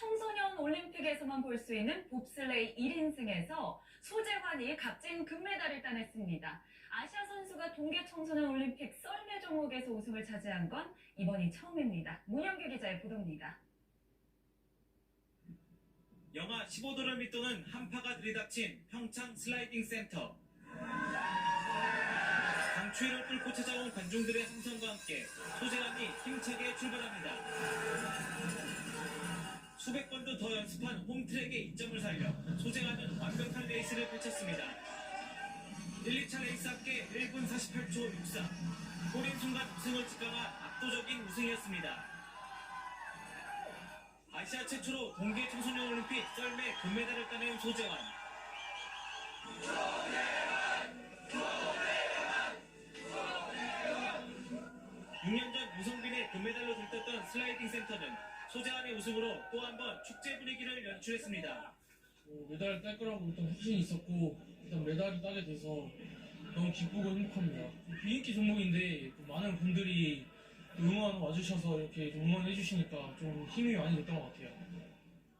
청소년 올림픽에서만 볼 수 있는 봅슬레이 1인승에서 소재환이 값진 금메달을 따냈습니다. 아시아 선수가 동계 청소년 올림픽 썰매 종목에서 우승을 차지한 건 이번이 처음입니다. 문영규 기자의 보도입니다. 영하 15도를 밑도는 한파가 들이닥친 평창 슬라이딩 센터. 강추위를 뚫고 찾아온 관중들의 함성과 함께 소재환이 힘차게 출발합니다. 연습한 홈트랙의 이점을 살려 소재환은 완벽한 레이스를 펼쳤습니다. 1, 2차 레이스 합계 1분 48초 64. 꼬린 순간 우승을 직감한 압도적인 우승이었습니다. 아시아 최초로 동계 청소년 올림픽 썰매 금메달을 따낸 소재환. 6년 전 유성빈의 금메달로 들떴던 슬라이딩 센터는 소재환의 우승으로 또 한 번 축제 분위기를 연출했습니다. 뭐 메달을 딸 거라고 일단 확신이 있었고 일단 메달을 따게 돼서 너무 기쁘고 행복합니다. 비인기 종목인데 또 많은 분들이 응원 와주셔서 이렇게 좀 응원해 주시니까 좀 힘이 많이 됐던 것 같아요.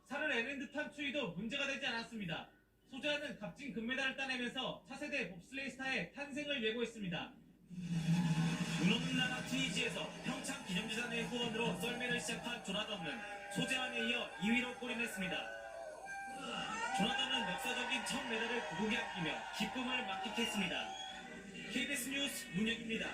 살을 내는 듯한 추위도 문제가 되지 않았습니다. 소재환은 값진 금메달을 따내면서 차세대 봅슬레이 스타의 탄생을 예고했습니다. 눈 없는 나라 트니지에서 평 창 기념재단의 후원으로 썰매를 시작한 조나단은 소재환에 이어 2위로 골인했습니다. 조나단은 역사적인 첫 메달을 고국에 아끼며 기쁨을 만끽했습니다. KBS 뉴스 문혁입니다.